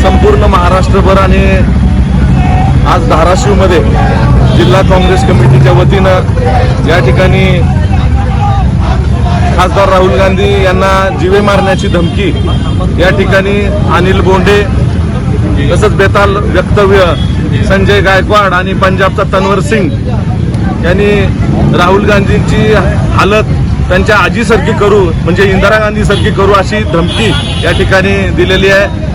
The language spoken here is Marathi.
संपूर्ण महाराष्ट्रभर आणि आज धाराशिवमध्ये जिल्हा काँग्रेस कमिटीच्या वतीनं या ठिकाणी खासदार राहुल गांधी यांना जीवे मारण्याची धमकी या ठिकाणी अनिल बोंडे तसंच बेताल वक्तव्य संजय गायकवाड आणि पंजाबचा तन्वर सिंग यांनी राहुल गांधींची हालत त्यांच्या आजीसारखी करू म्हणजे इंदिरा गांधीसारखी करू अशी धमकी या ठिकाणी दिलेली आहे.